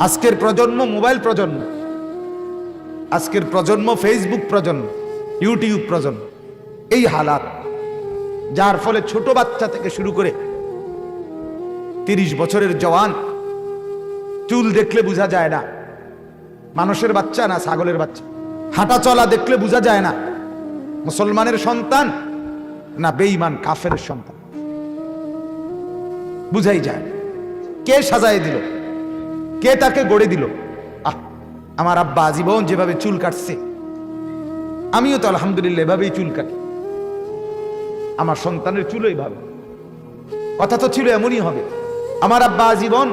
আজকের প্রজন্ম মোবাইল প্রজন্ম। আজকের প্রজন্ম ফেসবুক প্রজন্ম ইউটিউব প্রজন্ম। এই হালাত, যার ফলে ছোট বাচ্চা থেকে শুরু করে তিরিশ বছরের জওয়ান, চুল দেখলে বোঝা যায় না। মানুষের বাচ্চা না ছাগলের বাচ্চা। হাঁটা চলা দেখলে বোঝা যায় না। মুসলমানের সন্তান না বেঈমান কাফের সন্তান? বুঝাই যায়। কে সাজায় দিল? কে তাকে গড়ে দিল? আহ, আমার আব্বা আজীবন যেভাবে চুল কাটছে, আমিও তো আলহামদুলিল্লাহ এভাবেই চুল কাটি। আমার সন্তানের চুলও এইভাবে। কথা তো ছিল এমনই হবে। আমার আব্বা আজীবন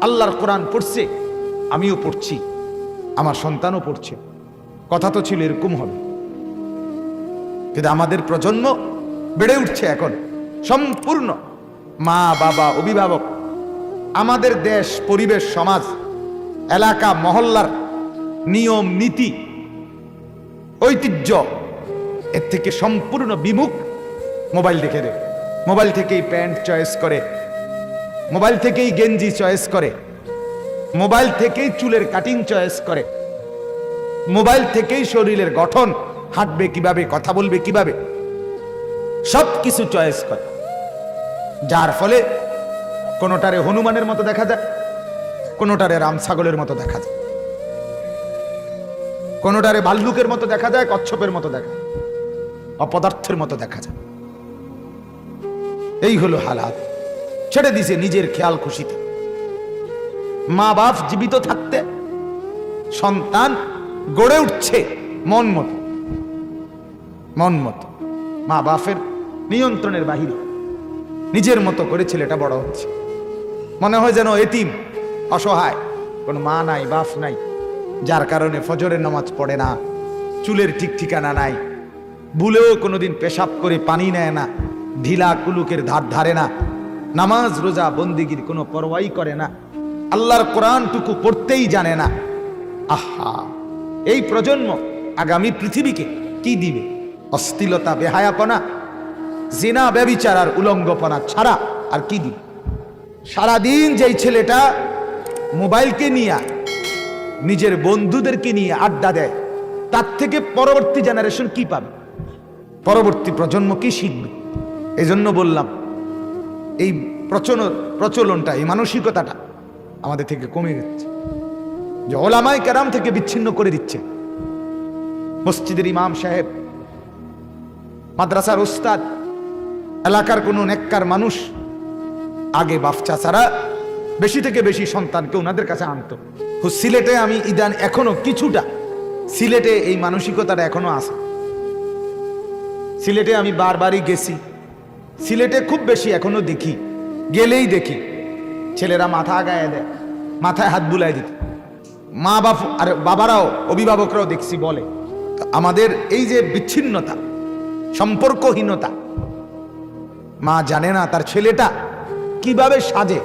আল্লাহর কোরআন পড়ছে, আমিও পড়ছি, আমার সন্তানও পড়ছে। কথা তো ছিল এরকম হবে। কিন্তু আমাদের প্রজন্ম বেড়ে উঠছে এখন, সম্পূর্ণ মা, বাবা, অভিভাবক। আমাদের দেশ, পরিবেশ, সমাজ, এলাকা, মহল্লার নিয়ম, নীতি, ঐতিহ্য, এর থেকে সম্পূর্ণ বিমুখ মোবাইল দেখে দেয় মোবাইল থেকেই প্যান্ট চয়েস করে। মোবাইল থেকেই গেঞ্জি চয়েস করে। মোবাইল থেকেই চুলের কাটিং চয়েস করে। মোবাইল থেকেই শরীরের গঠন, হাঁটবে কীভাবে, কথা বলবে কীভাবে সব কিছু চয়েস করে। যার ফলে কোনোটারে হনুমানের মতো দেখা যায়, কোনোটারে রাম ছাগলের মতো দেখা যায়। কোনোটারে ভাল্লুকের মতো দেখা যায়, কচ্ছপের মতো দেখা অপদার্থের মতো দেখা যায়। এই হলো হালাত। ছেড়ে দিছে নিজের খেয়াল খুশিতে। মা বাপ জীবিত থাকতে, সন্তান গড়ে উঠছে মন মতো। মন মতো। মা বাপের নিয়ন্ত্রণের বাহিরে। নিজের মতো করে ছেলেটা বড় হচ্ছে। মনে হয় যেন এতিম, অসহায়। কোনো মা নাই, বাপ নাই। যার কারণে ফজরের নামাজ পড়ে না, চুলের ঠিক ঠিকানা নাই। ভুলেও কোনোদিন পেশাব করে পানি নেয় না, ঢিলা কুলুকের ধার ধারে না। নামাজ, রোজা, বন্দিগির কোনো পরোয়াই করে না। আল্লাহর কোরআনটুকু পড়তেই জানে না। আহা, এই প্রজন্ম আগামী পৃথিবীকে কি দিবে? অস্থিলতা বেহায়াপনা, জিনা, ব্যবিচার আর উলঙ্গপনা ছাড়া আর কি দিবে? সারাদিন যেই ছেলেটা মোবাইলকে নিয়ে, নিজের বন্ধুদেরকে নিয়ে আড্ডা দেয়, তার থেকে পরবর্তী জেনারেশন কি পাবে? পরবর্তী প্রজন্ম কি শিখবে? এই জন্য বললাম, এই প্রচলন প্রচলনটা, এই মানসিকতাটা আমাদের থেকে কমে যাচ্ছে যে ওলামাই কেরাম থেকে বিচ্ছিন্ন করে দিচ্ছে। মসজিদের ইমাম সাহেব, মাদ্রাসার ওস্তাদ, এলাকার কোনো নেককার মানুষ আগে বাফচা ছাড়া বেশি থেকে বেশি সন্তানকে ওনাদের কাছে আনতো। সিলেটে আমি ইদান এখনও কিছুটা সিলেটে এই মানসিকতাটা এখনও আছে। সিলেটে আমি বারবারই গেছি। সিলেটে খুব বেশি এখনও দেখি। গেলেই দেখি। ছেলেরা মাথা গায়ে দেয়, মাথায় হাত বুলাই দিত। মা বাপ আর বাবারাও, অভিভাবকরাও দেখছি বলে। আমাদের এই যে বিচ্ছিন্নতা, সম্পর্কহীনতা, মা জানে না তার ছেলেটা কীভাবে সাজে,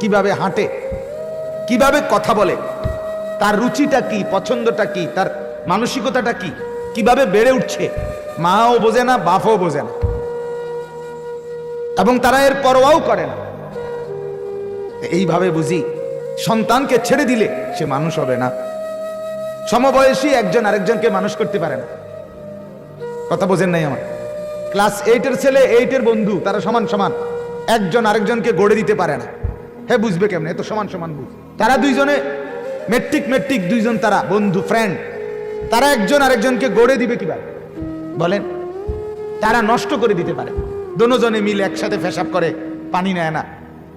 কীভাবে হাঁটে, কীভাবে কথা বলে, তার রুচিটা কি, পছন্দটা কি, তার মানসিকতাটা কি, কীভাবে বেড়ে উঠছে, মাও বোঝে না, বাপও বোঝে না। এবং তারা এর পরোয়াও করে না। এইভাবে বুঝি, সন্তানকে ছেড়ে দিলে সে মানুষ হবে না। সমবয়সী একজন আরেকজনকে মানুষ করতে পারে না। কথা বোঝেন নাই আমার। ক্লাস এইটের ছেলে এইটের বন্ধু, তারা সমান সমান। একজন আরেকজনকে গড়ে দিতে পারে না। হ্যাঁ বুঝবে কেমন? এত সমান সমান বুঝ। তারা দুইজনে মেট্রিক মেট্রিক দুইজন তারা, বন্ধু ফ্রেন্ড তারা একজন আরেকজনকে গড়ে দিবে কীভাবে? বলেন, তারা নষ্ট করে দিতে পারে। দোনোজনে মিলে একসাথে ফেসাব করে, পানি নেয় না।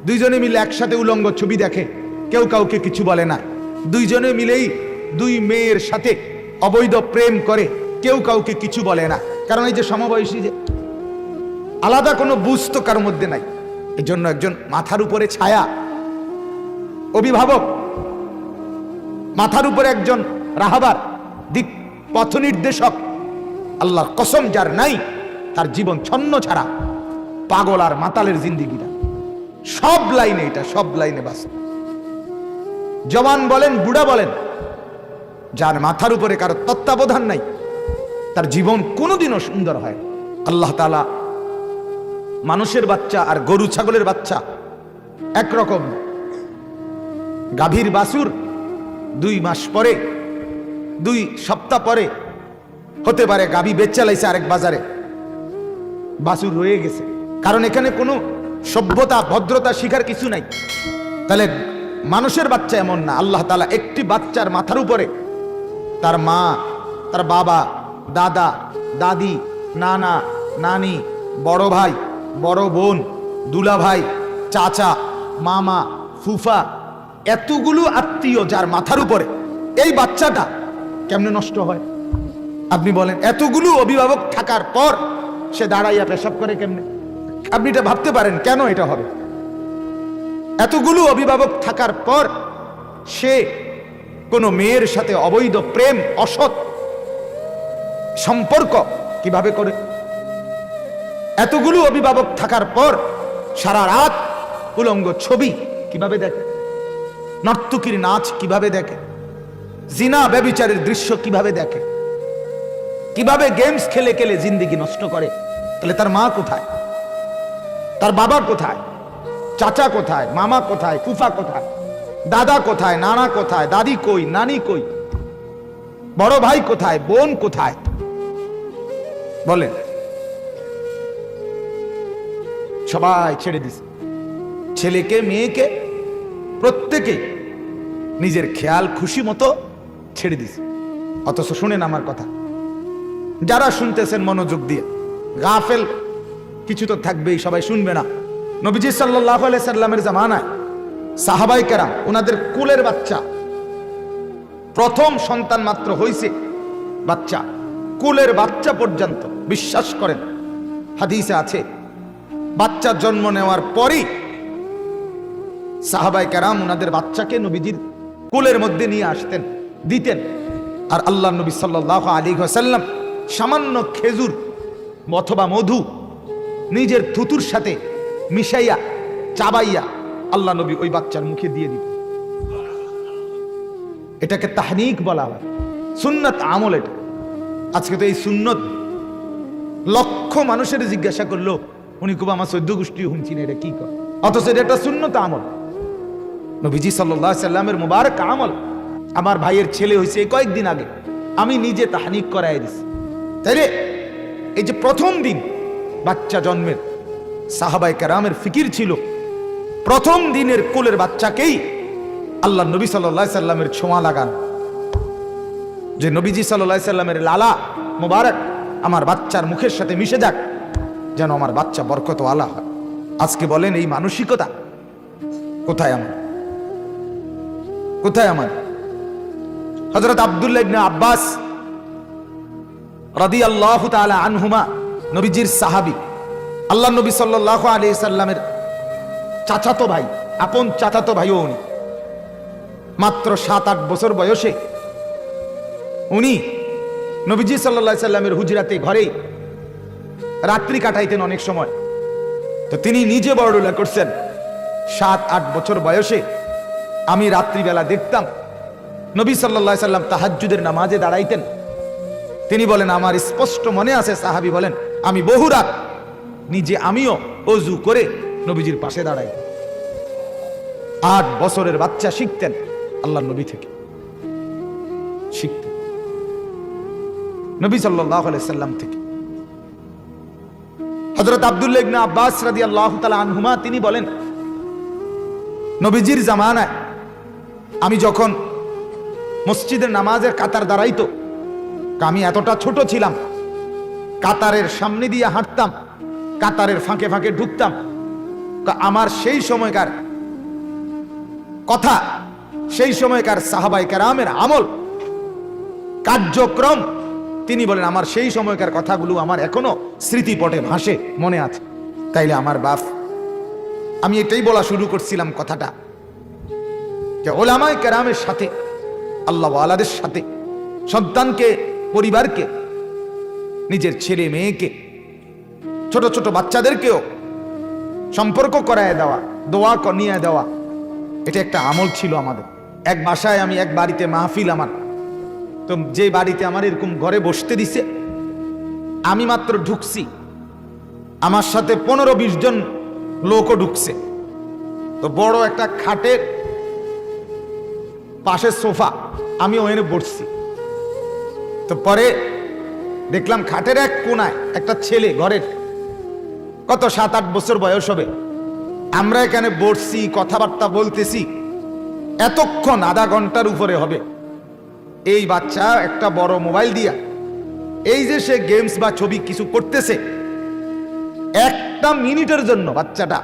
দুইজনে মিলে একসাথে উলঙ্গ ছবি দেখে, কেউ কাউকে কিছু বলে না। দুইজনে মিলেই দুই মেয়ের সাথে অবৈধ প্রেম করে, কেউ কাউকে কিছু বলে না। কারণ এই যে সমবয়সী যে, আলাদা কোনো বুঝ তো কারোর মধ্যে নাই। এই জন্য একজন মাথার উপরে ছায়া। অভিভাবক, মাথার উপরে একজন রাহাবার, দিক পথ নির্দেশক। আল্লাহর কসম যার নাই, তার জীবন ছন্ন ছাড়া। পাগল আর মাতালের জিন্দিগিটা সব লাইনে এটা, সব লাইনে বাস জওয়ান বলেন, বুড়া বলেন, যার মাথার উপরে কারও তত্ত্বাবধান নাই, তার জীবন কোনোদিনও সুন্দর হয় আল্লাহ তালা মানুষের বাচ্চা আর গরু ছাগলের বাচ্চা একরকম। গাভীর বাসুর দুই মাস পরে, দুই সপ্তাহ পরে হতে পারে গাভী বেচা লাইছে আরেক বাজারে। বাসুর রয়ে গেছে। কারণ এখানে কোনো সভ্যতা, ভদ্রতা শিখার কিছু নাই। তাহলে মানুষের বাচ্চা এমন না। আল্লাহ তালা একটি বাচ্চার মাথার উপরে তার মা, তার বাবা, দাদা, দাদি, নানা, নানি, বড় ভাই বড় বোন দুলা ভাই চাচা, মামা, ফুফা, এতগুলো আত্মীয় যার মাথার উপরে। এই বাচ্চাটা কেমনে নষ্ট হয়? আপনি বলেন, এতগুলো অভিভাবক থাকার পর সে দাঁড়াইয়া পেশাব করে কেমনে? আপনি এটা ভাবতে পারেন, কেন এটা হবে? এতগুলো অভিভাবক থাকার পর সে কোনো মেয়ের সাথে অবৈধ প্রেম, অসৎ সম্পর্ক কীভাবে করে? এতগুলো অভিভাবক থাকার পর সারা রাত উলঙ্গ ছবি কীভাবে দেখে? নর্তকীর নাচ কীভাবে দেখে? জিনা ব্যবিচারের দৃশ্য কীভাবে দেখে? কীভাবে গেমস খেলে খেলে জিন্দিগি নষ্ট করে? তাহলে তার মা কোথায়? তার বাবা কোথায়? চাচা কোথায়? মামা কোথায়? ফুফা কোথায়? দাদা কোথায়? নানা কোথায়? দাদি কই? নানি কই? বড় ভাই কোথায়? বোন কোথায়? বলেন। সবাই ছেড়ে দিস ছেলেকে, মেয়েকে, প্রত্যেকে নিজের খেয়াল, খুশি মতো ছেড়ে দিস অথচ শুনেন আমার কথা। যারা শুনতেছেন মনোযোগ দিয়ে, গাফেল, কিছু তো থাকবেই, সবাই শুনবে না। নবীজি সাল্লাহ সাল্লামের জামানায় সাহাবাই কেরাম, ওনাদের কুলের বাচ্চা, প্রথম সন্তান মাত্র হইছে বাচ্চা। কুলের বাচ্চা পর্যন্ত, বিশ্বাস করেন, হাদিসে আছে বাচ্চা জন্ম নেওয়ার পরই সাহাবাই কারাম ওনাদের বাচ্চাকে নবীজির কোলের মধ্যে নিয়ে আসতেন, দিতেন। আর আল্লাহ নবী সাল্লাহ আলী সাল্লাম সামান্য খেজুর অথবা মধু নিজের থুতুর সাথে মিশাইয়া, চাবাইয়া আল্লাহ নবী ওই বাচ্চার মুখে দিয়ে দিত এটাকে তাহনিক বলা হয়, সুন্নত আমল এটা। আজকে তো এই সুন্নত লক্ষ মানুষের জিজ্ঞাসা করল উনি খুব আমার সদ্য গোষ্ঠী শুনছি না এটা কি কর অথচ এটা একটা সুন্নত আমল। নবীজি সাল্লাহ সাল্লামের মুবারক আমল। আমার ভাইয়ের ছেলে হয়েছে কয়েকদিন আগে। আমি নিজে তাহানিক করাই দিছি। তাই রে এই যে প্রথম দিন বাচ্চা জন্মের সাহাবাই কারামের ফিকির ছিল, প্রথম দিনের কোলের বাচ্চাকেই আল্লাহ নবী সাল্লাহ সাল্লামের ছোঁয়া লাগান। যে নবীজি সাল্লাহ সাল্লামের লালা মুবারক আমার বাচ্চার মুখের সাথে মিশে যাক যেন আমার বাচ্চা বরকত আলা হয়। আজকে বলেন এই মানসিকতা কোথায় আমার? কোথায় আমার? হজরত আবদুল্লাহ আব্বাস রাদি আল্লাহ আনহুমা, নবীজির সাহাবি। আল্লাহ নবী সাল্লাহ আলি সাল্লামের চাচাতো ভাই, আপন চাচাতো ভাইও উনি। মাত্র সাত আট বছর বয়সে উনি নবীজি সাল্লা সাল্লামের হুজরাতে ঘরেই রাত্রি কাটাইতেন অনেক সময়। তো তিনি নিজে বড়ডোলা করছেন। সাত, আট বছর বয়সে আমি রাত্রিবেলা দেখতাম, নবী সাল্লা সাল্লাম তাহাজুদের নামাজে দাঁড়াইতেন। তিনি বলেন, আমার স্পষ্ট মনে আছে, সাহাবি বলেন, আমি বহু রাত নিজে আমিও অজু করে নবীজির পাশে দাঁড়াই। আট বছরের বাচ্চা শিখতেন আল্লাহ নবী থেকে। শিখতেন। নবী সাল্লাহ সাল্লাম থেকে। হজরত আবদুল্লাহ ইবনে আব্বাস রাদি আল্লাহ তালা আনহুমা, তিনি বলেন, নবীজির জামানায় আমি যখন মসজিদের নামাজের কাতার দাঁড়াইতো, আমি এতটা ছোট ছিলাম, কাতারের সামনে দিয়ে হাঁটতাম, কাতারের ফাঁকে ফাঁকে ঢুকতাম আমার সেই সময়কার কথা, সেই সময়কার সাহাবাই কারামের আমল, কার্যক্রম তিনি বলেন, আমার সেই সময়কার কথাগুলো আমার এখনও স্মৃতিপটে ভাসে, মনে আছে। তাইলে আমার বাপ, আমি এটাই বলা শুরু করছিলাম কথাটা যে ওলামায় কেরামের সাথে, আল্লাহ আলাদের সাথে, সন্তানকে, পরিবারকে, নিজের ছেলে মেয়েকে, ছোট ছোট বাচ্চাদেরকেও সম্পর্ক করায় দেওয়া, দোয়া নিয়ে দেওয়া, এটা একটা আমল ছিল আমাদের। এক বাসায় আমি এক বাড়িতে মাহফিল আমার তো যে বাড়িতে আমার এরকম ঘরে বসতে দিছে আমি মাত্র ঢুকছি আমার সাথে পনেরো বিশ জন লোকও ঢুকছে তো বড় একটা খাটের পাশের সোফা আমি ওখানে বসছি তো পরে দেখলাম খাটের এক কোনায় একটা ছেলে ঘরের কত সাত আট বছর বয়স হবে। আমরা এখানে বসছি, কথাবার্তা বলতেছি, এতক্ষণ আধা ঘণ্টার উপরে হবে। এই বাচ্চা একটা বড় মোবাইল দিয়া এই যে সে গেমস বা ছবি কিছু করতেছে, একটা মিনিটের জন্য বাচ্চাটা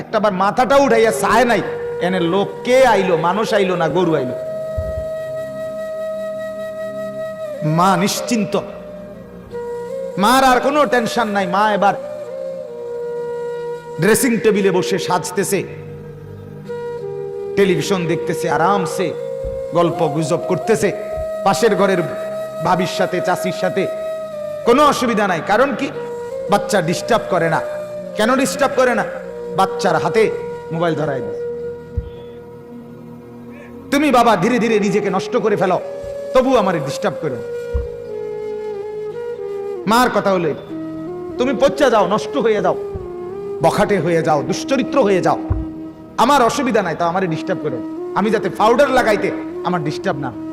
একটা বার মাথাটা উঠাইয়া চায় নাই, এনে লোক কে আইলো, মানুষ আইলো না গরু আইলো? মা নিশ্চিন্ত। মার আর কোনো টেনশন নাই, মা এবার ড্রেসিং টেবিলে বসে সাজতেছে, টেলিভিশন দেখতেছে, আরামসে গল্প গুজব করতেছে। পাশের ঘরের ভাবির সাথে, চাষির সাথে কোনো অসুবিধা নাই। কারণ কি? বাচ্চা ডিস্টার্ব করে না। কেন ডিস্টার্ব করে না? বাচ্চার হাতে মোবাইল ধরায় তুমি বাবা, ধীরে ধীরে নিজেকে নষ্ট করে ফেলো। তবু আমার ডিস্টার্ব করো। মার কথা হলো। তুমি পচ্চা যাও, নষ্ট হয়ে যাও, বখাটে হয়ে যাও, দুশ্চরিত্র হয়ে যাও। আমার অসুবিধা নাই, তা আমার ডিস্টার্ব করো। আমি যাতে পাউডার লাগাইতে আমার ডিস্টার্ব না।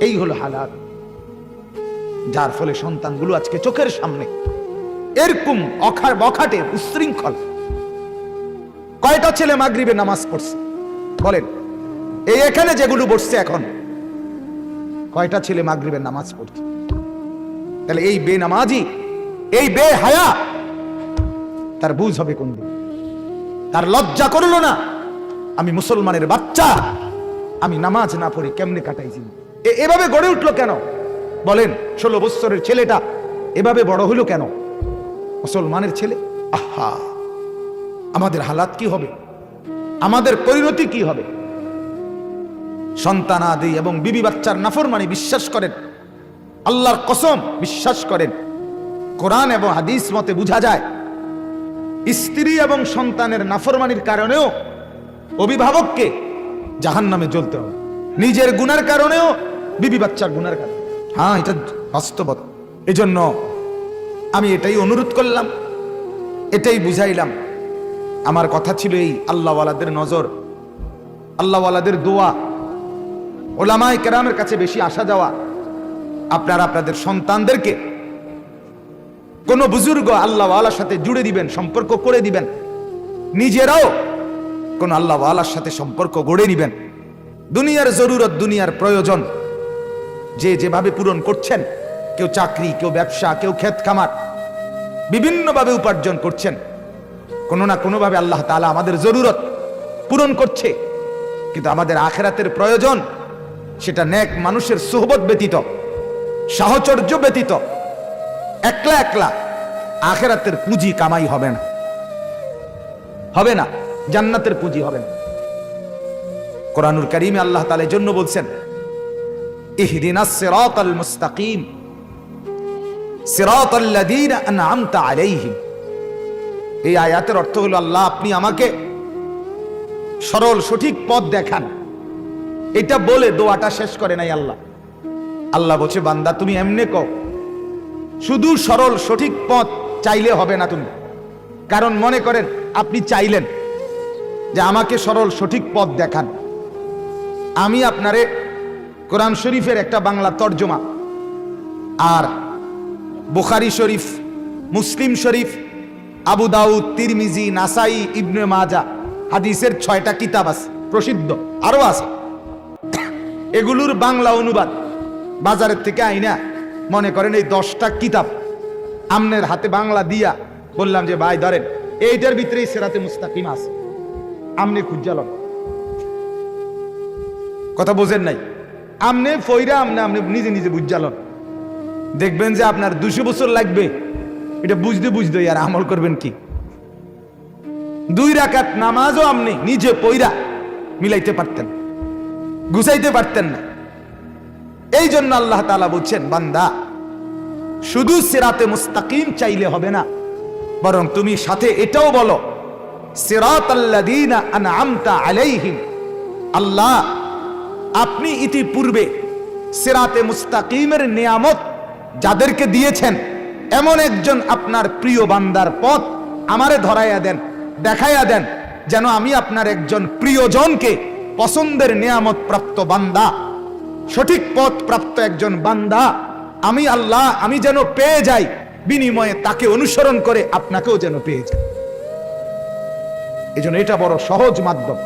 এই হলো হালাত যার ফলে সন্তানগুলো আজকে চোখের সামনে এরকম অখার বখাটে উশৃঙ্খল। কয়টা ছেলে মাগরিবে নামাজ পড়ছে? বলেন, এই এখানে যেগুলো বসছে এখন, কয়টা ছেলে মাগরিবের নামাজ পড়ছে? তাহলে এই বেনামাজি এই বে হায়া, তার বুঝ হবে কোন দিন তার লজ্জা করল না, আমি মুসলমানের বাচ্চা, আমি নামাজ না পড়ে কেমনে কাটাইছি এ- এভাবে গড়ে উঠল কেন? বলেন, ষোলো বৎসরের ছেলেটা এভাবে বড় হলো কেন? মুসলমানের ছেলে? আহা! আমাদের হালাত কি হবে? আমাদের পরিণতি কি হবে? সন্তানাদি এবং বিবি বাচ্চার নাফরমানি বিশ্বাস করেন। আল্লাহর কসম বিশ্বাস করেন। কোরআন এবং হাদিস মতে বোঝা যায়, স্ত্রী এবং সন্তানের নাফরমানির কারণেও অভিভাবককে জাহান নামে জ্বলতে হবে। নিজের গুনার কারণেও বিবি বাচ্চার গুনার কারণে। হ্যাঁ এটা বাস্তবতা। এজন্য আমি এটাই অনুরোধ করলাম, এটাই বুঝাইলাম। আমার কথা ছিল এই আল্লাহওয়ালাদের নজর, আল্লাহওয়ালাদের দোয়া। ওলামায় কেরামের কাছে বেশি আসা যাওয়া, আপনারা আপনাদের সন্তানদেরকে কোন বুজুর্গ আল্লাহওয়ালার সাথে জুড়ে দিবেন, সম্পর্ক করে দিবেন। নিজেরাও কোন আল্লাহওয়ালার সাথে সম্পর্ক গড়ে নিবেন। দুনিয়ার জরুরত, দুনিয়ার প্রয়োজন। যে যেভাবে পূরণ করছেন, কেউ চাকরি, কেউ ব্যবসা, কেউ ক্ষেত খামার, বিভিন্নভাবে উপার্জন করছেন, কোনো না কোনোভাবে আল্লাহ তালা আমাদের জরুরত পূরণ করছে। কিন্তু আমাদের আখেরাতের প্রয়োজন, সেটা ন্যাক মানুষের সোহবত ব্যতীত, সাহচর্য ব্যতীত। একলা একলা আখেরাতের পুঁজি কামাই হবে না। হবে না, জান্নাতের পুঁজি হবে না। কোরআনুল করিমে আল্লাহ তাআলা জন্য বলছেন ইহদিনাস সিরাতাল মুস্তাকিম সিরাতাল লাযীনা আন'আমতা আলাইহিম এই আয়াতের অর্থ হলো, আল্লাহ আপনি আমাকে সরল সঠিক পথ দেখান। এটা বলে দোয়াটা শেষ করে নাই আল্লাহ। আল্লাহ বলছে, বান্দা, তুমি এমনে কও, শুধু সরল সঠিক পথ চাইলে হবে না তুমি। কারণ মনে করেন, আপনি চাইলেন যে আমাকে সরল সঠিক পথ দেখান। আমি আপনারে কোরআন শরীফের একটা বাংলা তর্জমা। আর বুখারি শরীফ, মুসলিম শরীফ, আবু দাউদ, তিরমিজি, নাসাই, ইবনে মাজা, হাদিসের ছয়টা কিতাব আছে, প্রসিদ্ধ আরও আছে। এগুলোর বাংলা অনুবাদ বাজারের থেকে আইনা, মনে করেন এই দশটা কিতাব। আমনের হাতে বাংলা দিয়া বললাম যে, ভাই, ধরেন, এইটার ভিতরেই সেরাতে মুস্তাকিম আছে। আমনে খুঁজালন কথা বোঝেন নাই? আমনে ফইরা আমনে আমনে নিজে নিজে বুঝালন দেখবেন যে আপনার দুশো বছর লাগবে। এটা বুঝতে বুঝতে আর আমল করবেন কি? দুই রাকাত নামাজও আপনি নিজে পইরা মিলাইতে পারতেন। গুছাইতে পারতেন না। এই জন্য আল্লাহ তাআলা বলছেন, বান্দা, শুধু সেরাতে মুস্তাকিম চাইলে হবে না, বরং তুমি সাথে এটাও বলো সিরাত আনআমতা আলাইহিম, আল্লাহ আপনি ইতিপূর্বে সেরাতে মুস্তাকিমের নিয়ামত যাদেরকে দিয়েছেন, এমন একজন আপনার প্রিয় বান্দার পথ আমারে ধরাইয়া দেন, দেখাইয়া দেন, যেন আমি আপনার একজন প্রিয়জনকে পছন্দের নিয়ামত প্রাপ্ত বান্দা, সঠিক পথ প্রাপ্ত একজন বান্দা। আমি আল্লাহ, আমি যেন পেয়ে যাই, বিনিময়ে তাকে অনুসরণ করে আপনাকেও যেন পেয়ে যায় এই এটা বড় সহজ মাধ্যম।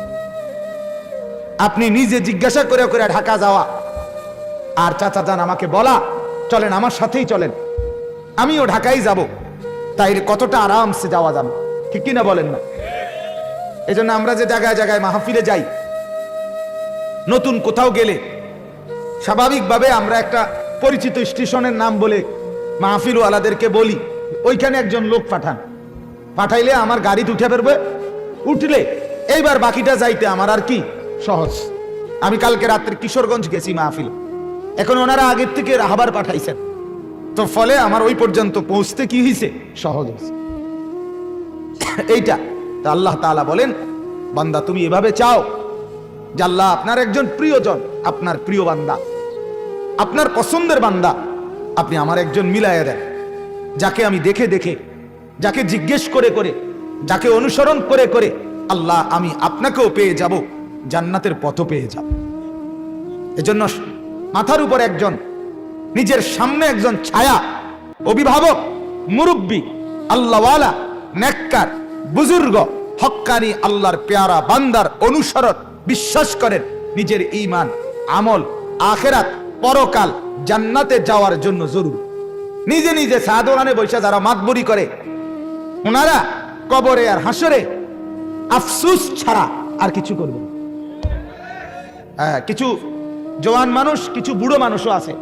আপনি নিজে জিজ্ঞাসা করে করে ঢাকা যাওয়া। আর চাচা যান, আমাকে বলা, চলেন, আমার সাথেই চলেন। আমিও ঢাকাই যাব। তাই কতটা আরামসে যাওয়া যাবে, ঠিক কিনা বলেন না? এই জন্য আমরা যে জায়গায় জায়গায় মাহফিলে যাই, নতুন কোথাও গেলে, স্বাভাবিকভাবে আমরা একটা পরিচিত স্টেশনের নাম বলে মাহফিলওয়ালাদেরকে বলি, ওইখানে একজন লোক পাঠান। পাঠাইলে আমার গাড়িতে উঠে বেরবে, উঠলে এইবার বাকিটা যাইতে আমার আর কি সহজ। আমি কালকে রাত্রে কিশোরগঞ্জ গেছি মাহফিল। এখন ওনারা আগের থেকে রাহাবার পাঠাইছেন। তো ফলে আমার ওই পর্যন্ত পৌঁছতে কি হয়েছে সহজ হয়েছে এইটা। তা আল্লাহ তাআলা বলেন, বান্দা, তুমি এভাবে চাও যে আল্লাহ আপনার একজন প্রিয়জন, আপনার প্রিয় বান্দা, আপনার পছন্দের বান্দা, আপনি আমার একজন মিলাইয়া দেন। যাকে আমি দেখে দেখে, যাকে জিজ্ঞেস করে করে, যাকে অনুসরণ করে করে, আল্লাহ, আমি আপনাকেও পেয়ে যাব। জান্নাতের পথ পেয়ে যাব এজন্য মাথার উপর একজন, নিজের সামনে একজন ছায়া, অভিভাবক, মুরব্বী, আল্লাহওয়ালা, নেককার, বুজুর্গ, হক্কানি, আল্লাহর পেয়ারা, বান্দার অনুসরণ, বিশ্বাস করেন, নিজের ঈমান, আমল, আখেরাত, পরকাল জান্নাতে যাওয়ার জন্য জরুরি নিজে নিজে সাদোরানে বৈশা যারা মাতবরি করে ওনারা কবরে আর হাসরে আফসুস ছাড়া আর কিছু করবে না। হ্যাঁ কিছু জওয়ান মানুষ, কিছু বুড়ো মানুষও আছে।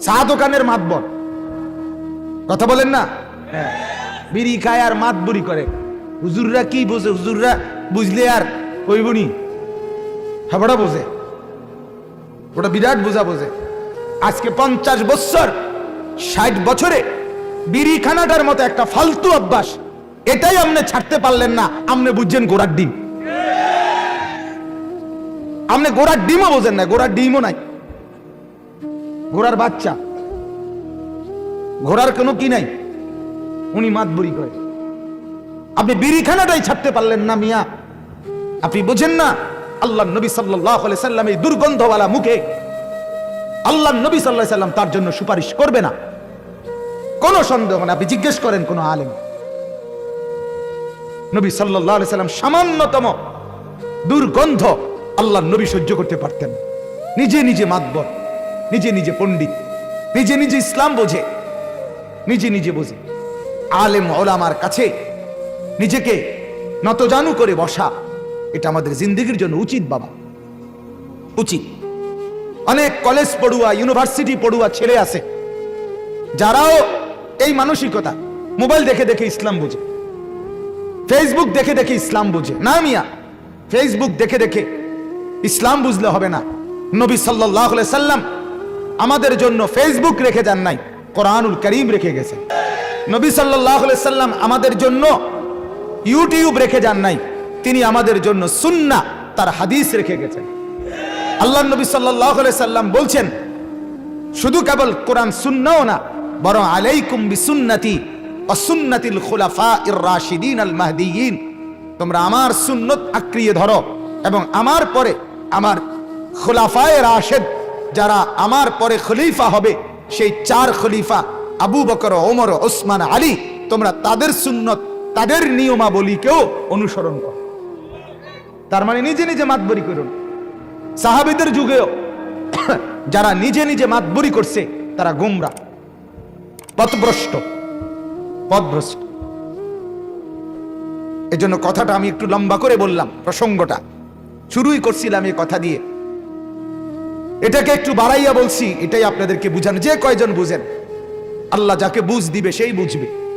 চা দোকানের মাতবর। কথা বলেন না? হ্যাঁ বিড়ি খায় আর মাত বুড়ি করে। হুজুররা কি বোঝে? হুজুররা বুঝলে আর কইবনি হাবড়া বোঝে। ওটা বিরাট বোঝা বোঝে। আজকে পঞ্চাশ বছর ষাট বছরে বিড়ি খানাটার মতো একটা ফালতু অভ্যাস। এটাই আপনি ছাড়তে পারলেন না। আপনি বুঝছেন গোড়ার ডিম। আপনি গোড়ার ডিমও বোঝেন না, গোড়ার ডিমও নাই। ঘোড়ার বাচ্চা। ঘোড়ার কোনো কি নাই? উনি মাতবুরি করে। আপনি বিড়িখানাটাই ছাড়তে পারলেন না মিয়া। আপনি বোঝেন না আল্লাহ নবী সাল্লাহ সাল্লাম এই দুর্গন্ধওয়ালা মুখে আল্লাহ নবী সাল্লাহ সাল্লাম তার জন্য সুপারিশ করবে না। কোনো সন্দেহ না আপনি জিজ্ঞেস করেন কোন আলেম। নবী সাল্লাহ সাল্লাম সামান্যতম দুর্গন্ধ আল্লাহ নবী সহ্য করতে পারতেন নিজে নিজে মাতবর, নিজে নিজে পণ্ডিত, নিজে নিজে ইসলাম বোঝে, নিজে নিজে বোঝে। আলেম ওলামার কাছে নিজেকে নতজানু করে বসা, এটা আমাদের জিন্দগির জন্য উচিত বাবা। উচিত। অনেক কলেজ পড়ুয়া ইউনিভার্সিটি পড়ুয়া ছেলে আছে, যারাও এই মানসিকতা মোবাইল দেখে দেখে ইসলাম বোঝে ফেসবুক দেখে দেখে ইসলাম বোঝে। না মিয়া ফেসবুক দেখে দেখে ইসলাম বুঝলে হবে না। নবী সাল্লাহ সাল্লাম আমাদের জন্য ফেসবুক রেখে যান নাই, কোরআনুল করিম রেখে গেছেন নবী সাল্লাহ সাল্লাম আমাদের জন্য ইউটিউব রেখে যান নাই, তিনি আমাদের জন্য সুন্না তার হাদিস রেখে গেছেন। আল্লাহ নবী সাল্লাহ সাল্লাম বলছেন, শুধু কেবল কোরআন সুন্নাও না, বরং আলাইকুম বিসুন্নতি অসুন্নতিল খুলাফা ইর রাশিদিন আল মাহদিয়িন। তোমরা আমার সুন্নত আক্রিয়ে ধরো এবং আমার পরে আমার খুলাফায়ে রাশেদ, যারা আমার পরে খলিফা হবে, সেই চার খলিফা, আবু বকর, ওমর, ওসমান, আলী, তোমরা তাদের সুন্নত, তাদের নিয়মাবলীকেও অনুসরণ করো। তার মানে নিজে নিজে মাতবরি করুন। সাহাবিদের যুগেও যারা নিজে নিজে মাতবরি করছে, তারা গুমরা, পথভ্রষ্ট পথভ্রষ্ট। এজন্য কথাটা আমি একটু লম্বা করে বললাম, প্রসঙ্গটা। শুরুই করছিলাম এই কথা দিয়ে। এটাকে একটু বাড়াইয়া বলছি, এটাই আপনাদেরকে বুঝানো। যে কয়জন বুঝেন, আল্লাহ যাকে বুঝ দিবে সেই বুঝবে।